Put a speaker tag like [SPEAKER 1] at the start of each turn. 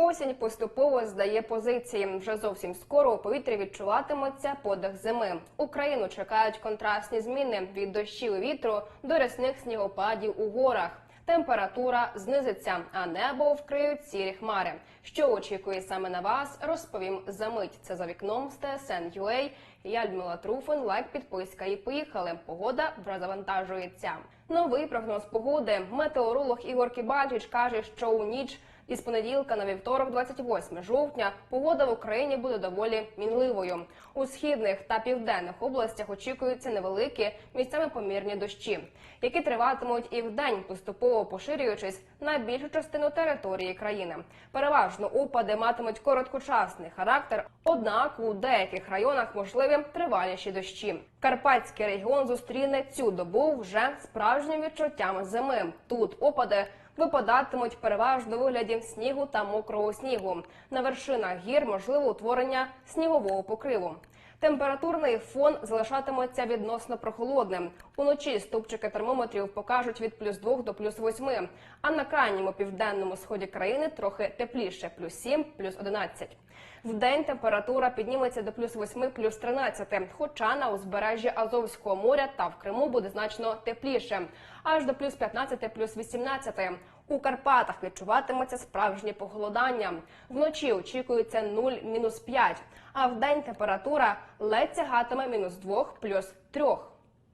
[SPEAKER 1] Осінь поступово здає позиції. Вже зовсім скоро у повітрі відчуватиметься подих зими. Україну чекають контрастні зміни від дощів і вітру до рясних снігопадів у горах. Температура знизиться, а небо вкриють сірі хмари. Що очікує саме на вас, розповім за мить. Це за вікном з ТСН UA. Я Людмила Труфин, лайк, підписка і поїхали. Погода завантажується. Новий прогноз погоди. Метеоролог Ігор Кібальчич каже, що у ніч із понеділка на вівторок, 28 жовтня, погода в Україні буде доволі мінливою. У східних та південних областях очікуються невеликі місцями помірні дощі, які триватимуть і вдень, поступово поширюючись на більшу частину території країни. Переважно опади матимуть короткочасний характер, однак у деяких районах можливі триваліші дощі. Карпатський регіон зустріне цю добу вже справжнім відчуттям зими. Тут опади випадатимуть переважно вигляді снігу та мокрого снігу. На вершинах гір можливо утворення снігового покриву. Температурний фон залишатиметься відносно прохолодним. Уночі стопчики термометрів покажуть від плюс 2 до плюс 8, а на крайньому південному сході країни трохи тепліше плюс 7, плюс 11. Вдень температура підніметься до плюс 8, плюс 13, хоча на узбережжі Азовського моря та в Криму буде значно тепліше, аж до плюс 15, плюс 18. У Карпатах відчуватиметься справжнє похолодання. Вночі очікується 0-5, а в день температура ледь сягатиме мінус 2 плюс 3.